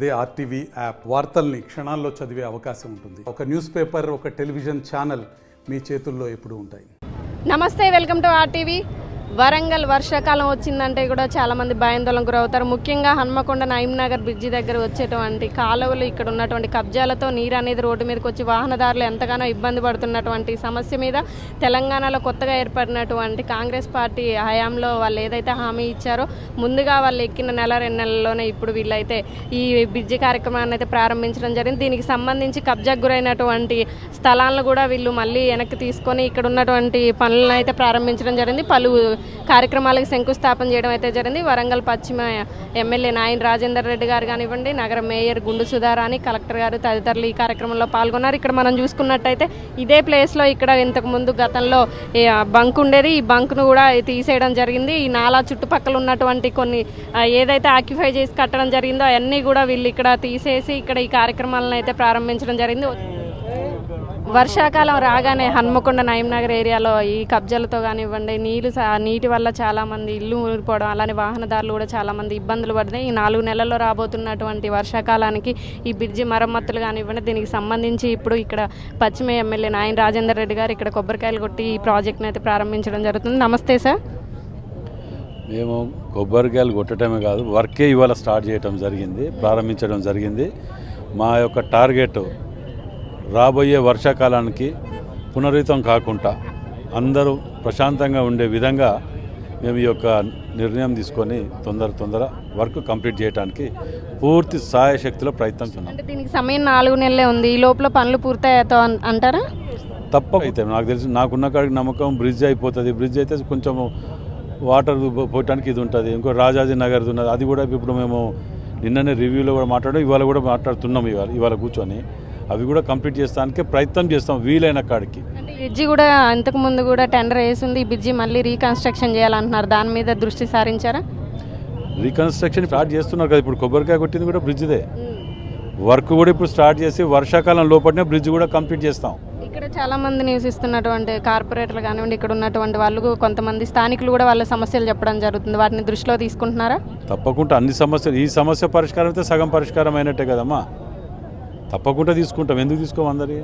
అదే RTV app వార్తల్ని క్షణాల్లో చదివే అవకాశం ఉంటుంది. ఒక న్యూస్ పేపర్ ఒక టెలివిజన్ ఛానల్ మీ చేతుల్లో ఎప్పుడు ఉంటాయి. నమస్తే వెల్కమ్ టు ఆర్టీవీ. వరంగల్ వర్షాకాలం వచ్చిందంటే కూడా చాలామంది భయాందోళన గురవుతారు. ముఖ్యంగా హన్మకొండ నగర్ బ్రిడ్జి దగ్గర వచ్చేటువంటి కాలువలు ఇక్కడ ఉన్నటువంటి కబ్జాలతో నీరు అనేది రోడ్డు మీదకి వచ్చి వాహనదారులు ఎంతగానో ఇబ్బంది పడుతున్నటువంటి సమస్య మీద తెలంగాణలో కొత్తగా ఏర్పడినటువంటి కాంగ్రెస్ పార్టీ హయాంలో వాళ్ళు ఏదైతే హామీ ఇచ్చారో ముందుగా వాళ్ళు ఎక్కిన నెల రెండు నెలల్లోనే ఇప్పుడు వీళ్ళైతే ఈ బ్రిడ్జి కార్యక్రమాన్ని అయితే ప్రారంభించడం జరిగింది. దీనికి సంబంధించి కబ్జాకు గురైనటువంటి స్థలాలను కూడా వీళ్ళు మళ్ళీ వెనక్కి తీసుకొని ఇక్కడ ఉన్నటువంటి పనులను అయితే ప్రారంభించడం జరిగింది. పలు కార్యక్రమాలకు శంకుస్థాపన చేయడం అయితే జరిగింది. వరంగల్ పశ్చిమ ఎమ్మెల్యే నాయన రాజేందర్ రెడ్డి గారు కానివ్వండి నగర మేయర్ గుండు సుధారాణి కలెక్టర్ గారు తదితరులు ఈ కార్యక్రమంలో పాల్గొన్నారు. ఇక్కడ మనం చూసుకున్నట్టయితే ఇదే ప్లేస్లో ఇక్కడ ఇంతకు ముందు గతంలో బంక్ ఉండేది. ఈ బంక్ను కూడా తీసేయడం జరిగింది. ఈ నాలా చుట్టుపక్కల ఉన్నటువంటి కొన్ని ఏదైతే ఆక్యుపై చేసి కట్టడం జరిగిందో అవన్నీ కూడా వీళ్ళు ఇక్కడ తీసేసి ఇక్కడ ఈ కార్యక్రమాలను అయితే ప్రారంభించడం జరిగింది. వర్షాకాలం రాగానే హన్మకొండ నయంనగర్ ఏరియాలో ఈ కబ్జాలతో కానివ్వండి నీళ్ళు సా- నీటి వల్ల చాలా మంది ఇల్లు ఊరిపోవడం అలానే వాహనదారులు కూడా చాలా మంది ఇబ్బందులు పడుతున్నాయి. ఈ నాలుగు నెలల్లో రాబోతున్నటువంటి వర్షాకాలానికి ఈ బ్రిడ్జి మరమ్మతులు కానివ్వండి దీనికి సంబంధించి ఇప్పుడు ఇక్కడ పశ్చిమ ఎమ్మెల్యే నాయన రాజేందర్ రెడ్డి గారు ఇక్కడ కొబ్బరికాయలు కొట్టి ఈ ప్రాజెక్ట్ని అయితే ప్రారంభించడం జరుగుతుంది. నమస్తే సార్. మేము కొబ్బరికాయలు కొట్టడమే కాదు వర్కే ఇవాళ స్టార్ట్ చేయటం జరిగింది ప్రారంభించడం జరిగింది. మా యొక్క టార్గెట్ రాబోయే వర్షాకాలానికి పునరుతం కాకుండా అందరూ ప్రశాంతంగా ఉండే విధంగా మేము ఈ యొక్క నిర్ణయం తీసుకొని తొందర తొందర వర్క్ కంప్లీట్ చేయడానికి పూర్తి సాయశక్తిలో ప్రయత్నిస్తున్నాం అంటే దీనికి సమయం నాలుగు నెలలే ఉంది. ఈ లోపల పనులు పూర్తయ్యాతో అంటారా? తప్ప అయితే నాకు తెలిసి నాకున్న కాడికి నమ్మకం బ్రిడ్జ్ అయిపోతుంది. బ్రిడ్జ్ అయితే కొంచెం వాటర్ పోయటానికి ఇది ఉంటుంది. ఇంకో రాజాజీ నగర్ ఉన్నది. అది కూడా ఇప్పుడు మేము నిన్ననే రివ్యూలో కూడా మాట్లాడాం ఇవాళ కూడా మాట్లాడుతున్నాం ఇవాళ ఇవాళ కూర్చొని. అవి కూడా కంప్లీట్ చేస్తానికి ప్రయత్నం చేస్తాం వీలైన కాడికి. బ్రిడ్జి కూడా ఇంతకు ముందు కూడా టెండర్ వేసింది ఈ బ్రిడ్జి మళ్ళీ రీకన్స్ట్రక్షన్ చేయాలంటున్నారు దాని మీద దృష్టి సారించారా? రీకన్స్ట్రక్షన్ స్టార్ట్ చేస్తున్నారు కదా ఇప్పుడు కొబ్బరికాయ కొట్టింది కూడా బ్రిడ్జ్దే. వర్క్ కూడా ఇప్పుడు స్టార్ట్ చేసి వర్షాకాలం లోపలనే బ్రిడ్జ్ కూడా కంప్లీట్ చేస్తాం. ఇక్కడ చాలా మంది నివసిస్తున్నటువంటి కార్పొరేటర్లు కానివ్వండి ఇక్కడ ఉన్నటువంటి వాళ్ళు కొంతమంది స్థానికులు కూడా వాళ్ళ సమస్యలు చెప్పడం జరుగుతుంది. వాటిని దృష్టిలో తీసుకుంటున్నారా? తప్పకుండా. అన్ని సమస్యలు ఈ సమస్య పరిష్కారం అయితే సగం పరిష్కారం అయినట్టే కదమ్మా. తప్పకుండా తీసుకుంటాం. ఎందుకు తీసుకోం అందరి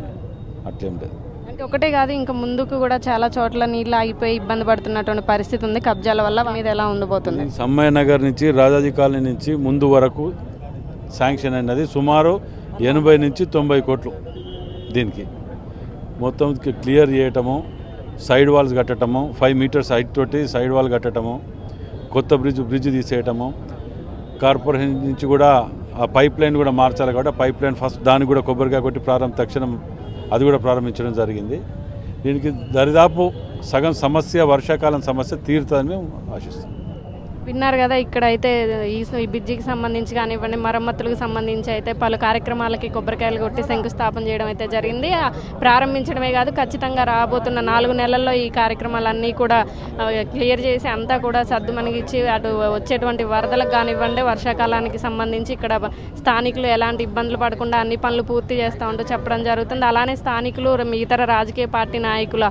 అట్లేం లేదు. అంటే ఒకటే కాదు ఇంకా ముందుకు కూడా చాలా చోట్ల నీళ్ళు ఆగిపోయి ఇబ్బంది పడుతున్నటువంటి పరిస్థితి ఉంది. కబ్జాల వల్ల మీద ఎలా ఉండబోతుంది? సమ్మయ్య నగర్ నుంచి రాజాజీ కాలనీ నుంచి ముందు వరకు శాంక్షన్ అయినది సుమారు ఎనభై నుంచి తొంభై కోట్లు దీనికి. మొత్తం క్లియర్ చేయటము సైడ్ వాల్స్ కట్టడము ఫైవ్ మీటర్స్ హైట్ తోటి సైడ్ వాల్ కట్టడము కొత్త బ్రిడ్జ్ బ్రిడ్జ్ తీసేయటము. కార్పొరేషన్ నుంచి కూడా ఆ పైప్ లైన్ కూడా మార్చాలి కాబట్టి పైప్ లైన్ ఫస్ట్ దాన్ని కూడా కొబ్బరికాయ కొట్టి ప్రారంభ తక్షణం అది కూడా ప్రారంభించడం జరిగింది. దీనికి దరిదాపు సగం సమస్య వర్షాకాలం సమస్య తీరుతుందని మేము ఆశిస్తాం విన్నారు కదా ఇక్కడ అయితే ఈ స- ఈ బ్రిడ్జికి సంబంధించి కానివ్వండి మరమ్మతులకు సంబంధించి అయితే పలు కార్యక్రమాలకి కొబ్బరికాయలు కొట్టి శంకుస్థాపన చేయడం అయితే జరిగింది. ప్రారంభించడమే కాదు ఖచ్చితంగా రాబోతున్న నాలుగు నెలల్లో ఈ కార్యక్రమాలన్నీ కూడా క్లియర్ చేసి అంతా కూడా సర్దుమణిగిచ్చి అటు వచ్చేటువంటి వరదలకు కానివ్వండి వర్షాకాలానికి సంబంధించి ఇక్కడ స్థానికులు ఎలాంటి ఇబ్బందులు పడకుండా అన్ని పనులు పూర్తి చేస్తామంటూ చెప్పడం జరుగుతుంది. అలానే స్థానికులు ఇతర రాజకీయ పార్టీ నాయకుల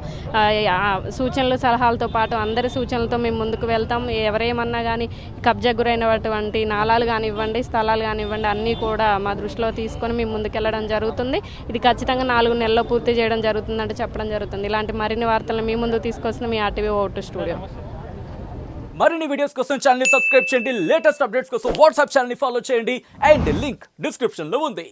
సూచనలు సలహాలతో పాటు అందరి సూచనలతో మేము ముందుకు వెళ్తాం. ఎవరేమన్నా కానీ కబ్జా గురైనటువంటి నాళాలు కానివ్వండి స్థలాలు కానివ్వండి అన్నీ కూడా మా దృష్టిలో తీసుకొని మేము ముందుకెళ్ళడం జరుగుతుంది. ఇది ఖచ్చితంగా నాలుగు నెలల్లో పూర్తి చేయడం జరుగుతుందంటే చెప్పడం జరుగుతుంది. ఇలాంటి మరిన్ని వార్తలను మీ ముందు తీసుకొస్తున్న మీ ఆర్టీవీ ఓటు స్టూడియో. మరిన్ని వీడియోస్ కోసం ఛానల్ సబ్స్క్రైబ్ చేయండి. లేటెస్ట్ అప్డేట్స్ కోసం వాట్సాప్ ఛానల్ ఫాలో చేయండి. అండ్ లింక్ డిస్క్రిప్షన్లో ఉంది.